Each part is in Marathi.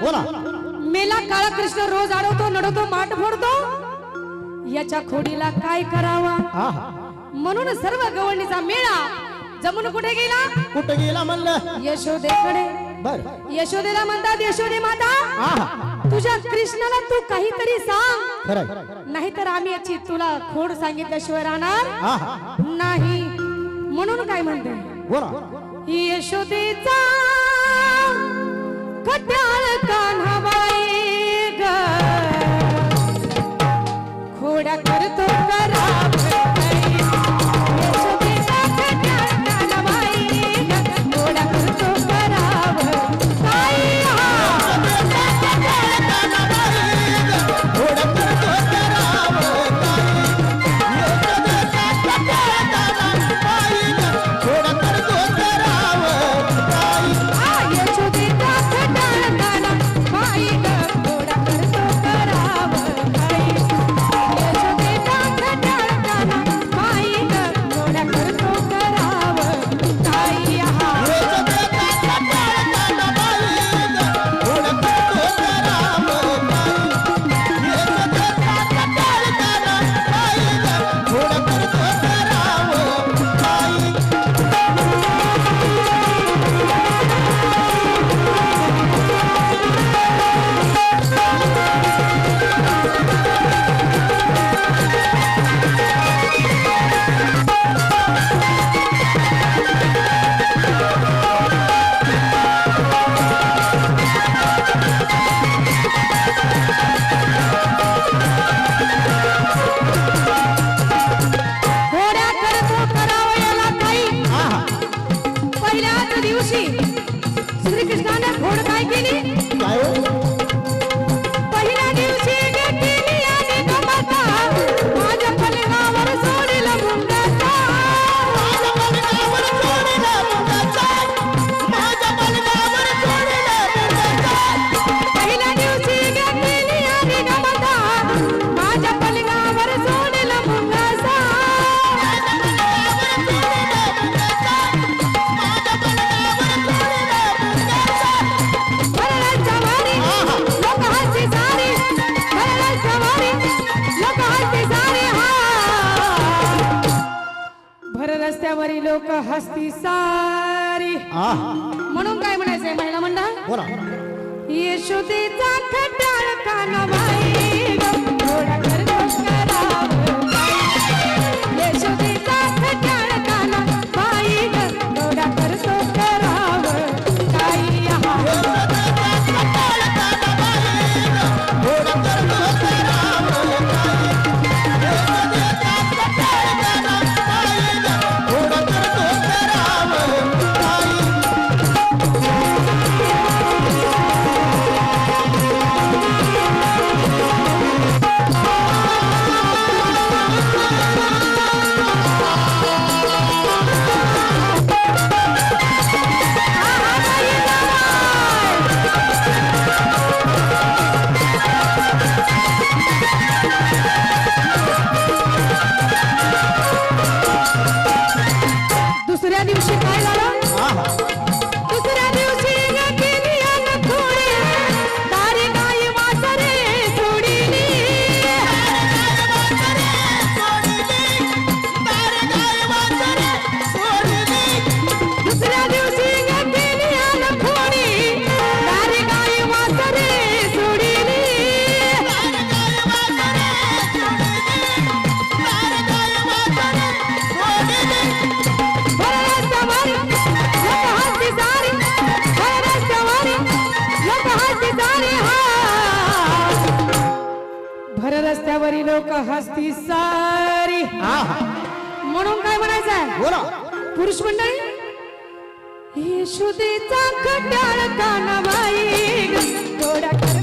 बोला. मेला काळा कृष्ण रोज अडवतो नडवतो माठ फोडतो. याच्या खोडीला काय करावा? आहा म्हणून सर्व गवळणीचा मेळा जमून कुठे गेला? कुठं गेला म्हणलं? यशोदेकडे. बर. यशोदेला म्हणतात यशोदे माता आहा तुझ्या कृष्णाला तू काहीतरी सांग. खरंय. नाहीतर आम्ही याची तुला खोड सांगितल्याशिवाय राहणार आहा नाही. म्हणून काय म्हणते? बोला. यशोदेचा कट्याळ कान्हाबाई रस्त्यावरील लोक हसती सारी. म्हणून काय म्हणायचंय महिला मंडळ? बोला. यशोदेचा खट्याळ कानबाई भर रस्त्यावरील लोक हसती सारी. म्हणून काय म्हणायचंय? बोला. पुरुष मंडळी येशुदेचा कट्याळ कानाबाई. गोडा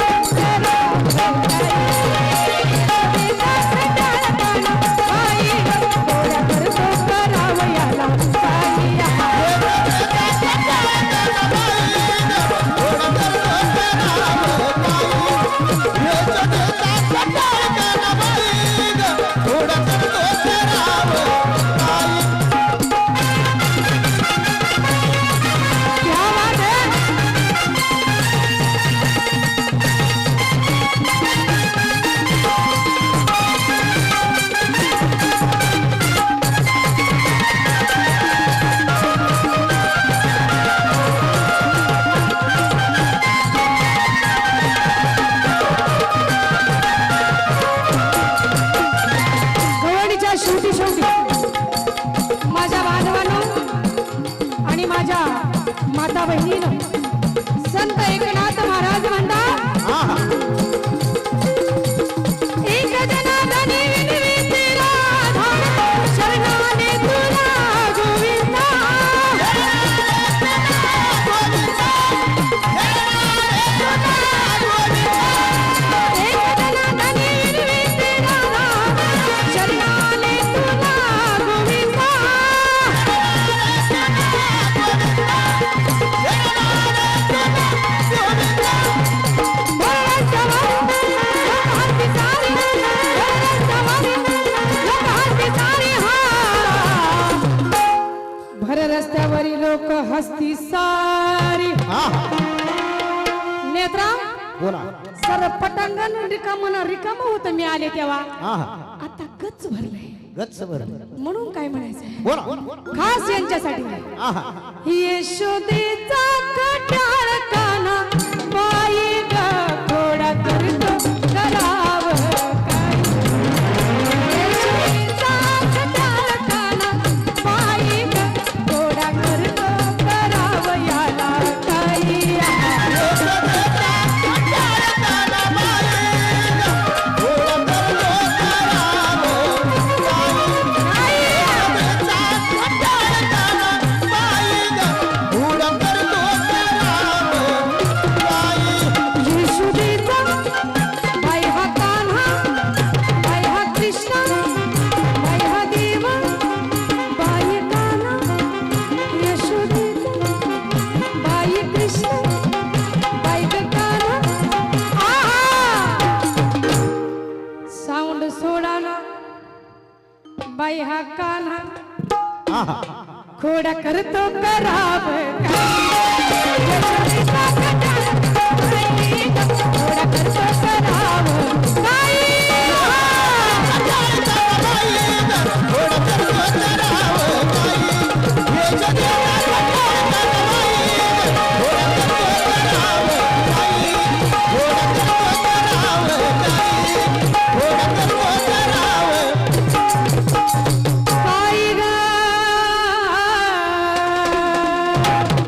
नेत्रा बोला. सर पटांगण रिकाम रिकाम होत. मी आले तेव्हा. आता गच भरलंय. गच्च बर म्हणून काय म्हणायचंय? बोला. खास यांच्यासाठी. हा यशोदेचा कटाळ खोडा करतो करावं.